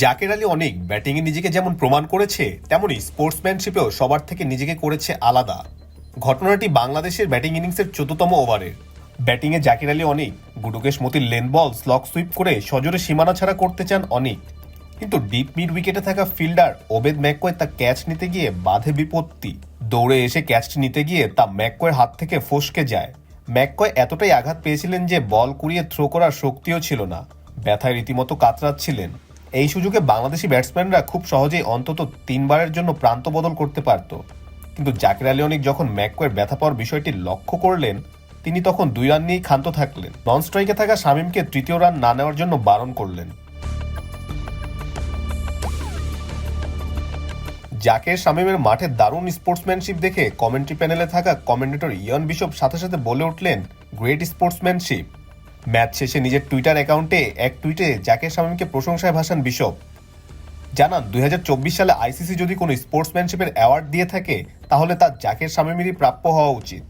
জাকের আলী অনেক ব্যাটিংয়ে নিজেকে যেমন প্রমাণ করেছে, তেমনই স্পোর্টসম্যানশিপেও সবার থেকে নিজেকে করেছে আলাদা। ঘটনাটি বাংলাদেশের ব্যাটিং ইনিংসের চোদ্দতম ওভারের ব্যাটিংয়ে জাকির আলী অনেক, গুডুকেশ মতির লেন বল স্লক সুইপ করে সজোরে সীমানা ছাড়া করতে চান অনেক। কিন্তু ডিপ মিড উইকেটে থাকা ফিল্ডার ওবেদ ম্যাককয় তা ক্যাচ নিতে গিয়ে বাধে বিপত্তি। দৌড়ে এসে ক্যাচটি নিতে গিয়ে তা ম্যাককয়ের হাত থেকে ফসকে যায়। ম্যাককয় এতটাই আঘাত পেয়েছিলেন যে বল কুড়িয়ে থ্রো করার শক্তিও ছিল না। ব্যথায় রীতিমতো কাতরাচ্ছিলেন। এই সুযোগে বাংলাদেশি ব্যাটসম্যানরা খুব সহজেই অন্তত তিনবারের জন্য প্রান্ত বদল করতে পারত। কিন্তু জাকির আলী যখন ম্যাককয়ের ব্যথা পাওয়ার বিষয়টি লক্ষ্য করলেন, তিনি তখন দুই রান নিয়েই ক্ষান্ত থাকলেন। নন স্ট্রাইকে থাকা শামীমকে তৃতীয় রান না নেওয়ার জন্য বারণ করলেন। জাকের শামীমের মাঠে দারুণ স্পোর্টসম্যানশিপ দেখে কমেন্ট্রি প্যানেলে থাকা কমেন্টেটর ইয়ন বিশপ সাথে সাথে বলে উঠলেন, গ্রেট স্পোর্টসম্যানশিপ। ম্যাচ শেষে নিজের টুইটার অ্যাকাউন্টে এক টুইটে জাকের শামীমকে প্রশংসায় ভাসান বিশপ জানান, দুই হাজার চব্বিশ সালে আইসিসি যদি কোনো স্পোর্টসম্যানশিপের অ্যাওয়ার্ড দিয়ে থাকে, তাহলে তা জাকের শামীমেরই প্রাপ্য হওয়া উচিত।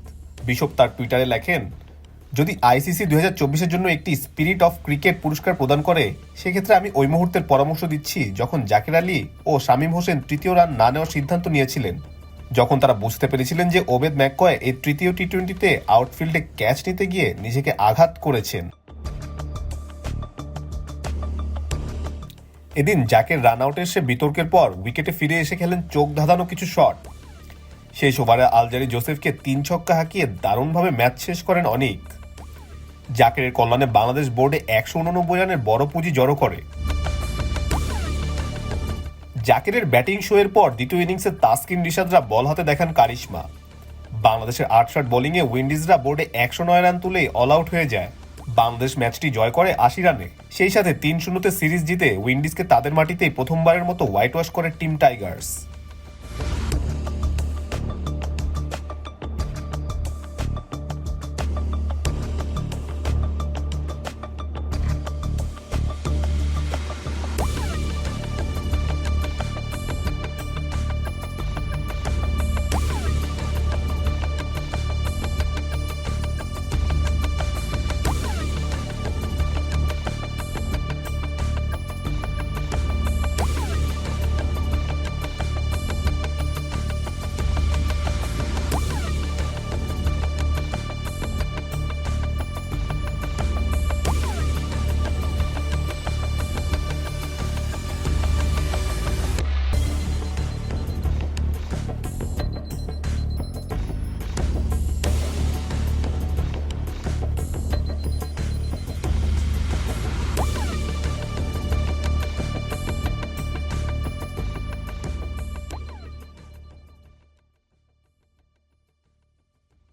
বিশপ তার টুইটারে লেখেন, যদি আইসিসি দুই হাজার চব্বিশের জন্য একটি স্পিরিট অফ ক্রিকেট পুরস্কার প্রদান করে, সেক্ষেত্রে আমি ওই মুহূর্তের পরামর্শ দিচ্ছি যখন জাকির আলী ও শামীম হোসেন তৃতীয় রান না নেওয়ার সিদ্ধান্ত নিয়েছিলেন। যখন তারা বুঝতে পেরেছিলেন যে ওবেদ ম্যাককয় এই তৃতীয় টি টোয়েন্টিতে আউটফিল্ডে ক্যাচ নিতে গিয়ে নিজেকে আঘাত করেছেন। এদিন জাকের রান আউটে এসে বিতর্কের পর উইকেটে ফিরে এসে খেলেন চোখ ধাঁধানো কিছু শট শেষ ওভারে আলজারি জোসেফকে তিন ছক্কা হাঁকিয়ে দারুণভাবে ম্যাচ শেষ করেন অনিক। জাকেরের কল্যাণে বাংলাদেশ বোর্ডে একশো উননব্বই রানের বড় পুঁজি জড়ো করে। জাকেরের ব্যাটিং শো এর পর দ্বিতীয় ইনিংসে তাসকিন রিশাদরা বল হাতে দেখান কারিশমা। বাংলাদেশের আট শট বোলিংয়ে উইন্ডিজরা বোর্ডে একশো নয় রান তুলে অল আউট হয়ে যায়। বাংলাদেশ ম্যাচটি জয় করে আশি রানে। সেই সাথে তিন শূন্যতে সিরিজ জিতে উইন্ডিজকে তাদের মাটিতেই প্রথমবারের মতো হোয়াইট ওয়াশ করে টিম টাইগার্স।